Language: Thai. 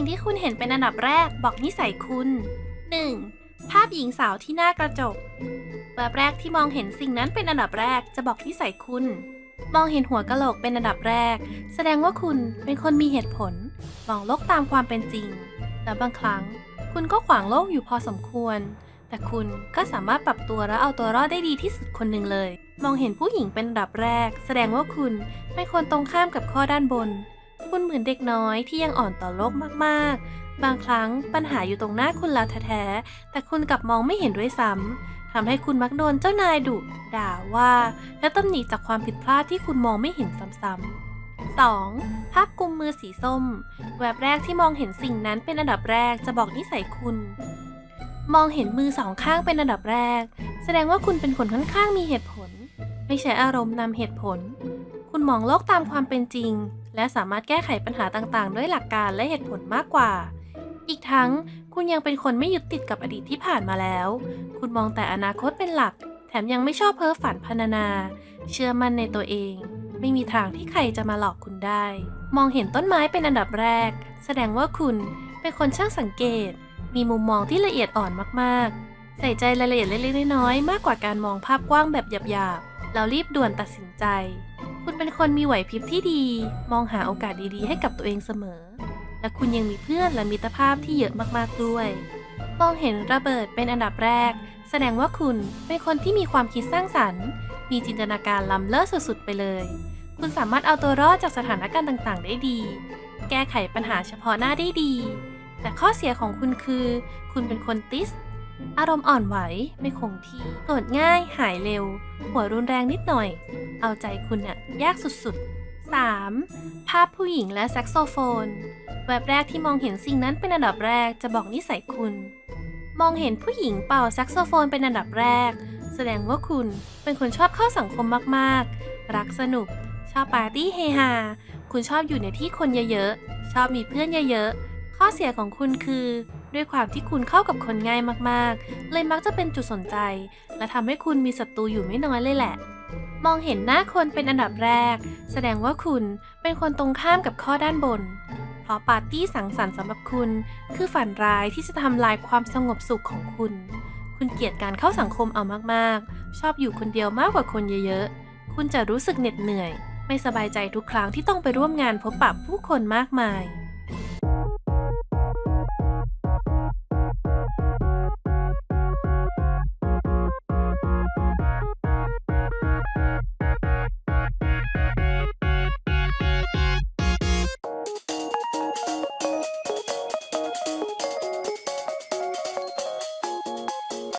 สิ่งที่คุณเห็นเป็นอันดับแรกบอกนิสัยคุณ 1. ภาพหญิงสาวที่หน้ากระจกแบบแรกที่มองเห็นสิ่งนั้นเป็นอันดับแรกจะบอกนิสัยคุณ มองเห็นหัวกะโหลกเป็นอันดับแรก แสดงว่าคุณเป็นคนมีเหตุผล มองโลกตามความเป็นจริง และบางครั้ง คุณก็ขวางโลกอยู่พอสมควร แต่คุณก็สามารถปรับตัวและเอาตัวรอดได้ดีที่สุดคนหนึ่งเลย มองเห็นผู้หญิงเป็นอันดับแรก แสดงว่าคุณเป็นคนตรงข้ามกับข้อด้านบน คุณเหมือนเด็กน้อยที่ยังอ่อนต่อโลกมากๆ บางครั้งปัญหาอยู่ตรงหน้าคุณแล้วแท้ๆ แต่คุณกลับมองไม่เห็นด้วยซ้ำ ทำให้คุณมักโดนเจ้านายดุ ด่าว่า และตำหนิจากความผิดพลาดที่คุณมองไม่เห็นซ้ำๆ 2. ภาพกุมมือสีส้ม แวบแรกที่มองเห็นสิ่งนั้นเป็นอันดับแรกจะบอกนิสัยคุณ มองเห็นมือสองข้างเป็นอันดับแรก แสดงว่าคุณเป็นคนค่อนข้างมีเหตุผล ไม่ใช่อารมณ์นำเหตุผล คุณมองโลกตามความเป็นจริงและสามารถแก้ไขปัญหาต่างๆ ด้วยหลักการและเหตุผลมากกว่า อีกทั้งคุณยังเป็นคนไม่ยึดติดกับอดีตที่ผ่านมาแล้ว คุณมองแต่อนาคตเป็นหลัก แถมยังไม่ชอบเพ้อฝันพรรณนา เชื่อมั่นในตัวเอง ไม่มีทางที่ใครจะมาหลอกคุณได้ มองเห็นต้นไม้เป็นอันดับแรก แสดงว่าคุณเป็นคนช่างสังเกต มีมุมมองที่ละเอียดอ่อนมากๆ ใส่ใจรายละเอียดเล็กๆน้อยๆมากกว่าการมองภาพกว้างแบบหยาบๆแล้วรีบด่วนตัดสินใจ คุณเป็นคนมีไหวพริบที่ดี มองหาโอกาสดีๆ ให้กับตัวเองเสมอ และคุณยังมีเพื่อนและมิตรภาพที่เยอะมากๆด้วย มองเห็นระเบิดเป็นอันดับแรก แสดงว่าคุณเป็นคนที่มีความคิดสร้างสรรค์ มีจินตนาการล้ำเลิศสุดๆ ไปเลย คุณสามารถเอาตัวรอดจากสถานการณ์ต่างๆ ได้ดี แก้ไขปัญหาเฉพาะหน้าได้ดี แต่ข้อเสียของคุณคือ คุณเป็นคนติส อารมณ์อ่อนไหวไม่คงที่โกรธง่ายหายเร็ว หัวรุนแรงนิดหน่อย เอาใจคุณน่ะยากสุดๆ 3. ภาพผู้หญิงและแซกโซโฟน แวบแรกที่มองเห็นสิ่งนั้นเป็นอันดับแรกจะบอกนิสัยคุณ มองเห็นผู้หญิงเป่าแซกโซโฟนเป็นอันดับแรก แสดงว่าคุณเป็นคนชอบเข้าสังคมมากๆ รักสนุก ชอบปาร์ตี้เฮฮาคุณชอบอยู่ในที่คนเยอะๆ ชอบมีเพื่อนเยอะๆ ข้อเสียของคุณคือ ด้วยความที่คุณเข้ากับคนง่ายมากๆ เลยมักจะเป็นจุดสนใจ และทำให้คุณมีศัตรูอยู่ไม่น้อยเลยแหละ มองเห็นหน้าคนเป็นอันดับแรก แสดงว่าคุณเป็นคนตรงข้ามกับข้อด้านบน เพราะปาร์ตี้สังสรรค์สำหรับคุณ คือฝันร้ายที่จะทำลายความสงบสุขของคุณ คุณเกลียดการเข้าสังคมเอามากๆ ชอบอยู่คนเดียวมากกว่าคนเยอะๆ คุณจะรู้สึกเหน็ดเหนื่อย ไม่สบายใจทุกครั้งที่ต้องไปร่วมงานพบปะผู้คนมากมาย